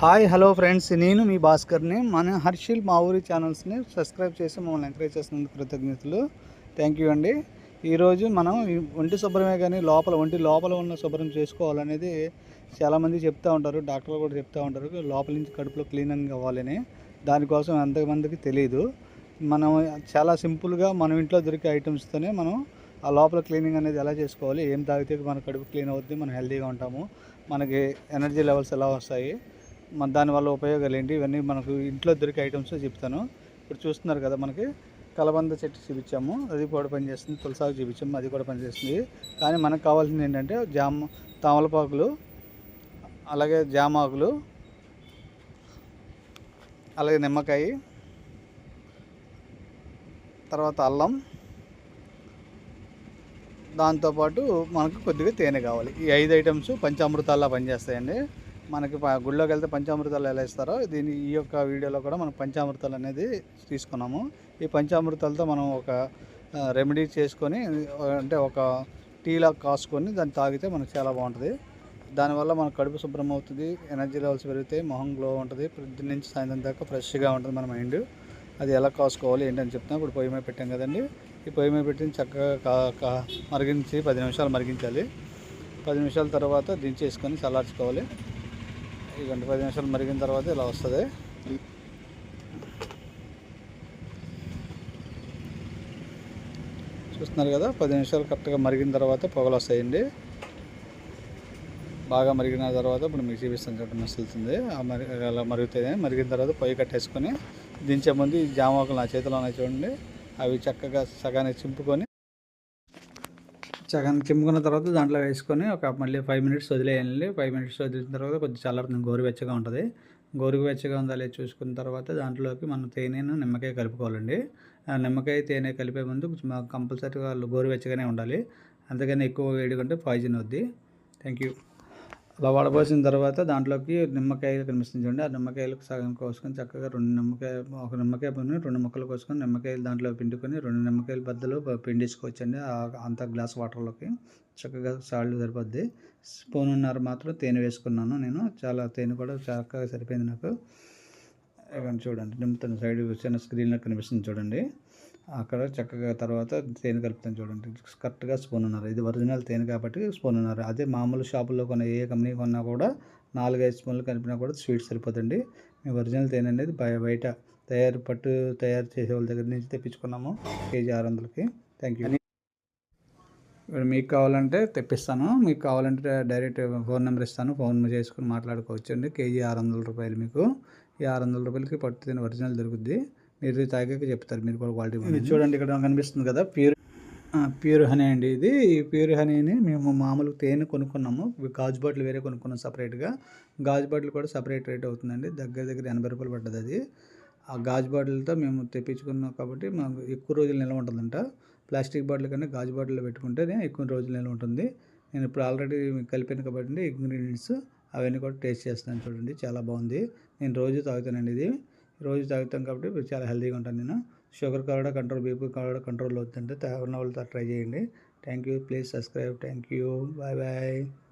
Hi hello friends నేను మీ భాస్కర్ని. మన హర్షిల్ మా ఊరి ఛానల్స్ని సబ్స్క్రైబ్ చేసి మమ్మల్ని ఎంకరేజ్ చేసినందుకు కృతజ్ఞతలు. థ్యాంక్ యూ అండి. ఈరోజు మనం ఒంటి శుభ్రమే కానీ లోపల ఒంటి లోపల ఉన్న శుభ్రం చేసుకోవాలనేది చాలామంది చెప్తూ ఉంటారు. డాక్టర్లు కూడా చెప్తూ ఉంటారు. లోపల నుంచి కడుపులో క్లీనింగ్ అవ్వాలని. దానికోసం ఎంతమందికి తెలియదు మనం చాలా సింపుల్గా మనం ఇంట్లో దొరికే ఐటమ్స్తోనే మనం ఆ లోపల క్లీనింగ్ అనేది ఎలా చేసుకోవాలి? ఏం తాగితే మన కడుపు క్లీన్ అవుద్ది? మనం హెల్తీగా ఉంటాము. మనకి ఎనర్జీ లెవెల్స్ ఎలా వస్తాయి? మన దానివల్ల ఉపయోగాలు ఏంటి? ఇవన్నీ మనకు ఇంట్లో దొరికే ఐటమ్స్ చెప్తాను. ఇప్పుడు చూస్తున్నారు కదా మనకి కలబంద చెట్టు చూపించాము. అది కూడా పనిచేస్తుంది. తులసాకు చూపించాము. అది కూడా పనిచేస్తుంది. కానీ మనకు కావాల్సింది ఏంటంటే జామ తామలపాకులు అలాగే జామాకులు అలాగే నిమ్మకాయ తర్వాత అల్లం. దాంతోపాటు మనకు కొద్దిగా తేనె కావాలి. ఈ ఐదు ఐటమ్స్ పంచామృతాల్లో పనిచేస్తాయండి. మనకి గుళ్ళోకి వెళ్తే పంచామృతాలు ఎలా ఇస్తారో దీని ఈ యొక్క వీడియోలో కూడా మనం పంచామృతాలు అనేది తీసుకున్నాము. ఈ పంచామృతాలతో మనం ఒక రెమెడీ చేసుకొని అంటే ఒక టీలా కాసుకొని దాన్ని తాగితే మనకు చాలా బాగుంటుంది. దానివల్ల మన కడుపు శుభ్రం అవుతుంది ఎనర్జీ లెవెల్స్ పెరుగుతాయి మొహం గ్లో ఉంటుంది పొద్దున్న నుంచి సాయంత్రం దాకా ఫ్రెష్గా ఉంటుంది మన మైండ్. అది ఎలా కాసుకోవాలి ఏంటని చెప్తున్నా ఇప్పుడు పొయ్యి మీద పెట్టాం కదండి. ఈ పొయ్యి మీద పెట్టిన చక్కగా మరిగించి పది నిమిషాలు మరిగించాలి. పది నిమిషాల తర్వాత దించేసుకొని చల్లార్చుకోవాలి. ఈ గంట పది నిమిషాలు మరిగిన తర్వాత ఇలా వస్తుంది. చూస్తున్నారు కదా పది నిమిషాలు కరెక్ట్గా మరిగిన తర్వాత పొగలు వస్తాయండి. బాగా మరిగిన తర్వాత ఇప్పుడు మీకు చూపిస్తాను చూడండి మసులుతుంది ఆ మరి అలా మరుగుతుంది మరిగిన తర్వాత పొయ్యి కట్టేసుకొని దించే ముందు ఈ జామాకులు నా చేతిలో ఉన్నాయి చూడండి. అవి చక్కగా సగానికి చింపుకొని సగానికి కిమ్ముకున్న తర్వాత దాంట్లో వేసుకొని ఒక మళ్ళీ ఫైవ్ మినిట్స్ వదిలేయండి ఫైవ్ మినిట్స్ వదిలిన తర్వాత కొంచెం చల్లారుతుంది గోరువెచ్చగా ఉంటుంది. గోరువెచ్చగా ఉందా లేదా చూసుకున్న తర్వాత దాంట్లోకి మనం తేనెను నిమ్మకాయ కలుపుకోవాలండి. ఆ నిమ్మకాయ తేనె కలిపే ముందు కొంచెం కంపల్సరీగా గోరువెచ్చగానే ఉండాలి. అంతకని ఎక్కువ వేడిగా ఉంటే పాయిజన్ వద్ది థ్యాంక్ యూ అలా వడపోసిన తర్వాత దాంట్లోకి నిమ్మకాయలు కనిపిస్తుంది చూడండి. ఆ నిమ్మకాయలు సగం కోసుకొని చక్కగా రెండు నిమ్మకాయ ఒక నిమ్మకాయ పని రెండు ముక్కలు కోసుకొని నిమ్మకాయలు దాంట్లో పిండుకొని రెండు నిమ్మకాయల బద్దలు పిండించుకోవచ్చండి అంత గ్లాస్ వాటర్లోకి. చక్కగా సాల్ట్ సరిపోద్ది. స్పూన్ ఉన్నారు మాత్రం తేనె వేసుకున్నాను నేను. చాలా తేనె కూడా చక్కగా సరిపోయింది నాకు. ఇవన్నీ చూడండి. నింపుతున్న సైడ్ చిన్న స్క్రీన్లో కనిపిస్తుంది చూడండి. అక్కడ చక్కగా తర్వాత తేనె కలుపుతాను చూడండి. కరెక్ట్గా స్పూన్ ఉన్నారు. ఇది ఒరిజినల్ తేనె కాబట్టి స్పూన్ ఉన్నారు. అదే మామూలు షాపుల్లో కొన్న ఏ కంపెనీ కొన్నా కూడా నాలుగైదు స్పూన్లు కలిపినా కూడా స్వీట్ సరిపోతుంది మేము ఒరిజినల్ తేనె అనేది బయ- బయట తయారు పట్టు తయారు చేసే వాళ్ళ దగ్గర నుంచి తెప్పించుకున్నాము కేజీ ఆరు వందలకి. థ్యాంక్ యూ మీకు కావాలంటే తెప్పిస్తాను. మీకు కావాలంటే డైరెక్ట్ ఫోన్ నెంబర్ ఇస్తాను. ఫోన్ చేసుకుని మాట్లాడుకోవచ్చు అండి కేజీ ఆరు వందల రూపాయలు మీకు. ఈ ఆరు వందల రూపాయలకి పట్టు తిని ఒరిజినల్ దొరుకుద్ది. మీరు తాగాక చెప్తారు మీరు కూడా క్వాలిటీ ఇది చూడండి ఇక్కడ కనిపిస్తుంది కదా ప్యూర్ ప్యూర్ హనీ అండి ఇది. ఈ ప్యూర్ హనీని మేము మామూలు తేనె కొనుక్కున్నాము గాజు బాటిల్ వేరే కొనుక్కున్నాం సపరేట్గా. గాజు బాటిల్ కూడా సపరేట్ రేట్ అవుతుందండి దగ్గర దగ్గర ఎనభై రూపాయలు పడ్డది అది. ఆ గాజు బాటిల్తో మేము తెప్పించుకున్నాం కాబట్టి మాకు ఎక్కువ రోజులు నిల్వ ఉంటుందంట. ప్లాస్టిక్ బాటిల్ కన్నా గాజు బాటిల్లో పెట్టుకుంటేనే ఎక్కువ రోజులు నిల్వ ఉంటుంది. నేను ఇప్పుడు ఆల్రెడీ కలిపాను కాబట్టి ఇంగ్రీడియంట్స్. అవన్నీ కూడా టేస్ట్ చేస్తాను చూడండి చాలా బాగుంది. నేను రోజు తాగుతానండి ఇది. రోజు తాగుతాం కాబట్టి చాలా హెల్తీగా ఉంటాను నేను. షుగర్ కూడా కంట్రోల్ బీపీ కూడా కంట్రోల్ అవుతుంటే ఉన్న వాళ్ళతో ట్రై చేయండి. Thank you. Please subscribe. Thank you. Bye bye.